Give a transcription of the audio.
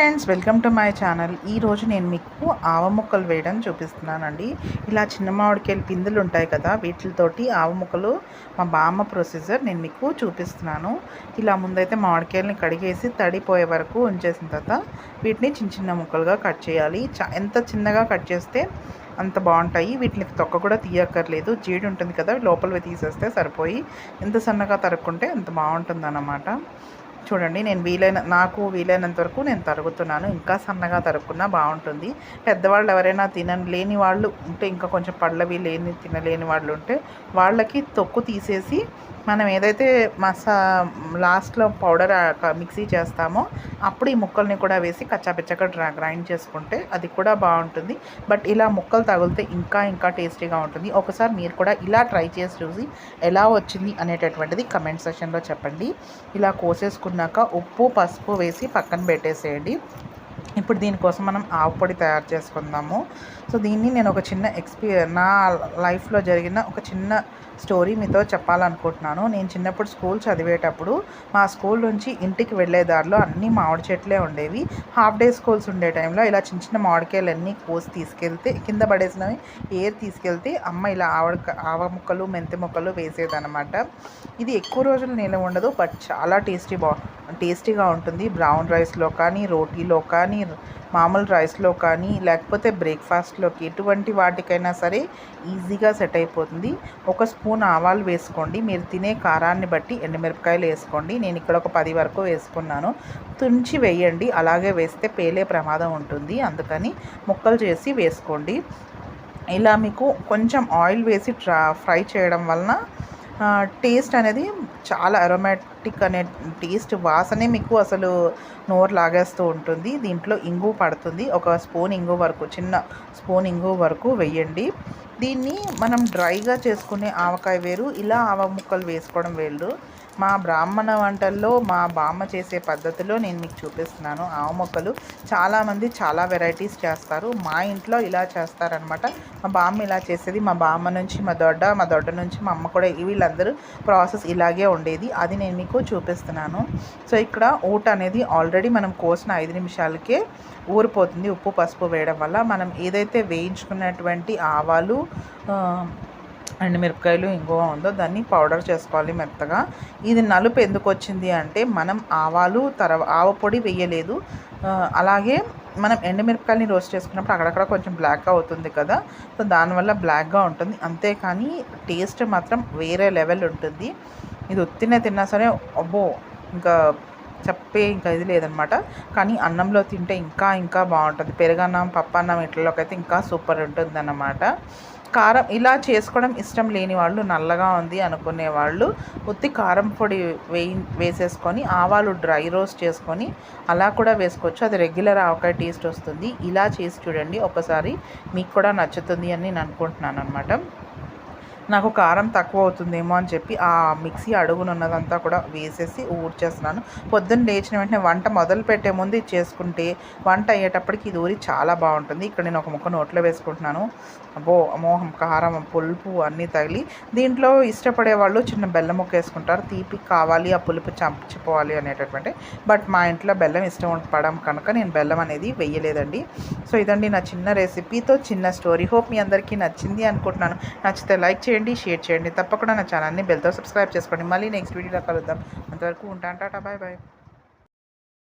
Friends welcome to my channel. ఈరోజు నేను మీకు ఆవ ముక్కలు వేయడం చూపిస్తున్నానండి. ఇలా చిన్న మామిడికాయలు పిందులు ఉంటాయి కదా వీటితోటి ఆవ ముక్కలు మా బామ్మ ప్రొసీజర్ నేను మీకు చూపిస్తున్నాను. ఇలా ముందైతే మామిడికాయలని కడిగేసి తడిపోయే వరకు ఉంచేసిన తర్వాత వీటిని చిన్న చిన్న ముక్కలుగా కట్ చేయాలి. ఎంత చిన్నగా కట్ చేస్తే అంత బాగుంటాయి. వీటిని తొక్క కూడా తీయక్కర్లేదు. జీడి ఉంటుంది కదా లోపలివి తీసేస్తే సరిపోయి ఎంత సన్నగా తరుక్కుంటే అంత బాగుంటుంది అన్నమాట చూడండి నేను వీలైన నాకు వీలైనంత వరకు నేను తరుగుతున్నాను. ఇంకా సన్నగా తరుక్కున్నా బాగుంటుంది. పెద్దవాళ్ళు ఎవరైనా తినలేని వాళ్ళు ఉంటే ఇంకా కొంచెం పళ్ళవి లేని తినలేని వాళ్ళు ఉంటే వాళ్ళకి తొక్కు తీసేసి మనం ఏదైతే మసా లాస్ట్లో పౌడర్ మిక్సీ చేస్తామో అప్పుడు ఈ ముక్కల్ని కూడా వేసి కచ్చాపిచ్చగా డ్రా గ్రైండ్ చేసుకుంటే అది కూడా బాగుంటుంది. బట్ ఇలా ముక్కలు తగిలితే ఇంకా ఇంకా టేస్టీగా ఉంటుంది. ఒకసారి మీరు కూడా ఇలా ట్రై చేసి చూసి ఎలా వచ్చింది అనేటటువంటిది కమెంట్ సెషన్లో చెప్పండి. ఇలా కోసేసుకున్నాక ఉప్పు పసుపు వేసి పక్కన పెట్టేసేయండి. ఇప్పుడు దీనికోసం మనం ఆవు పొడి తయారు చేసుకుందాము. సో దీన్ని నేను ఒక చిన్న ఎక్స్పీ నా లైఫ్లో జరిగిన ఒక చిన్న స్టోరీ మీతో చెప్పాలనుకుంటున్నాను. నేను చిన్నప్పుడు స్కూల్ చదివేటప్పుడు మా స్కూల్ నుంచి ఇంటికి వెళ్ళే దారిలో అన్ని మామిడి చెట్లే ఉండేవి. హాఫ్ డే స్కూల్స్ ఉండే టైంలో ఇలా చిన్న చిన్న మామిడికాయలు అన్నీ కోసి తీసుకెళ్తే కింద పడేసినవి ఏర్ తీసుకెళ్తే అమ్మ ఇలా ఆవిడ ఆవ ముక్కలు మెంతి ముక్కలు వేసేదనమాట ఇది ఎక్కువ రోజులు నిలవ ఉండదు బట్ చాలా టేస్టీ బా టేస్టీగా ఉంటుంది. బ్రౌన్ రైస్లో కానీ రోటీలో కానీ మామూలు రైస్లో కానీ లేకపోతే బ్రేక్ఫాస్ట్లోకి ఎటువంటి వాటికైనా సరే ఈజీగా సెట్ అయిపోతుంది. ఒక స్పూన్ ఆవాలు వేసుకోండి. మీరు తినే కారాన్ని బట్టి ఎండుమిరపకాయలు వేసుకోండి. నేను ఇక్కడ ఒక పది వరకు వేసుకున్నాను. తుంచి వేయండి. అలాగే వేస్తే పేలే ప్రమాదం ఉంటుంది. అందుకని ముక్కలు చేసి వేసుకోండి. ఇలా మీకు కొంచెం ఆయిల్ వేసి ఫ్రై చేయడం వలన టేస్ట్ అనేది చాలా అరోమాటిక్ అనే టేస్ట్ వాసనే మీకు అసలు నోరు లాగేస్తూ ఉంటుంది. దీంట్లో ఇంగు పడుతుంది. ఒక స్పూన్ ఇంగు వరకు చిన్న స్పూన్ ఇంగు వరకు వెయ్యండి దీన్ని మనం డ్రైగా చేసుకునే ఆవకాయ వేరు ఇలా ఆవ ముక్కలు వేసుకోవడం వేరు. మా బ్రాహ్మణ వంటల్లో మా బామ్మ చేసే పద్ధతిలో నేను మీకు చూపిస్తున్నాను ఆవ మొక్కలు. చాలామంది చాలా వెరైటీస్ చేస్తారు. మా ఇంట్లో ఇలా చేస్తారనమాట. మా బామ్మ ఇలా చేసేది. మా బామ్మ నుంచి మా దొడ్డ మా దొడ్డ నుంచి మా అమ్మ కూడా వీళ్ళందరూ ప్రాసెస్ ఇలాగే ఉండేది. అది నేను మీకు చూపిస్తున్నాను. సో ఇక్కడ ఊట అనేది ఆల్రెడీ మనం కోసిన ఐదు నిమిషాలకే ఊరిపోతుంది. ఉప్పు పసుపు వేయడం వల్ల మనం ఏదైతే వేయించుకున్నటువంటి ఆవాలు మిరపకాయలు ఇంగువ ఉందో దాన్ని పౌడర్ చేసుకోవాలి మెత్తగా. ఇది నలుపు ఎందుకు వచ్చింది అంటే మనం ఆవాలు తర్వా ఆవ పొడి వేయలేదు. అలాగే మనం ఎండుమిరపకాయలని రోస్ట్ చేసుకున్నప్పుడు అక్కడక్కడ కొంచెం బ్లాక్గా అవుతుంది కదా. సో దానివల్ల బ్లాక్గా ఉంటుంది. అంతేకాని టేస్ట్ మాత్రం వేరే లెవెల్ ఉంటుంది. ఇది ఉత్తినే తిన్నా సరే అబ్బో ఇంకా చెప్పే ఇంకా ఇది లేదనమాట. కానీ అన్నంలో తింటే ఇంకా ఇంకా బాగుంటుంది. పెరుగన్నం పప్పన్నం ఇట్లలోకి అయితే ఇంకా సూపర్ ఉంటుంది అన్నమాట కారం ఇలా చేసుకోవడం ఇష్టం లేని వాళ్ళు నల్లగా ఉంది అనుకునే వాళ్ళు ఉత్తి కారం పొడి వేయి వేసేసుకొని ఆవాలు డ్రై రోస్ట్ చేసుకొని అలా కూడా వేసుకోవచ్చు. అది రెగ్యులర్ ఆవకాయ టేస్ట్ వస్తుంది. ఇలా చేసి చూడండి. ఒకసారి మీకు కూడా నచ్చుతుంది అని నేను అనుకుంటున్నాను అనమాట నాకు కారం తక్కువ అవుతుందేమో అని చెప్పి ఆ మిక్సీ అడుగునున్నదంతా కూడా వేసేసి ఊడ్చేస్తున్నాను. పొద్దున్న లేచిన వెంటనే వంట మొదలు పెట్టే ముందు ఇది చేసుకుంటే వంట అయ్యేటప్పటికి ఇది ఊరి చాలా బాగుంటుంది. ఇక్కడ నేను ఒక ముక్క నోట్లో వేసుకుంటున్నాను. అబ్బో మోహం కారం పులుపు అన్నీ తగిలి దీంట్లో ఇష్టపడే వాళ్ళు చిన్న బెల్లం ముక్క వేసుకుంటారు. తీపి కావాలి ఆ పులుపు చంపించిపోవాలి అనేటటువంటి. బట్ మా ఇంట్లో బెల్లం ఇష్టం పడడం కనుక నేను బెల్లం అనేది వెయ్యలేదండి సో ఇదండి నా చిన్న రెసిపీతో చిన్న స్టోరీ. హోప్ మీ అందరికీ నచ్చింది అనుకుంటున్నాను. నచ్చితే లైక్ చేయండి. చేయండి షేర్ చేయండి. తప్పకుండా నా ఛానల్ని బెల్తో సబ్స్క్రైబ్ చేసుకోండి. మళ్ళీ నెక్స్ట్ వీడియోలో కలుద్దాం. అంతవరకు ఉంటాను. Tata bye bye.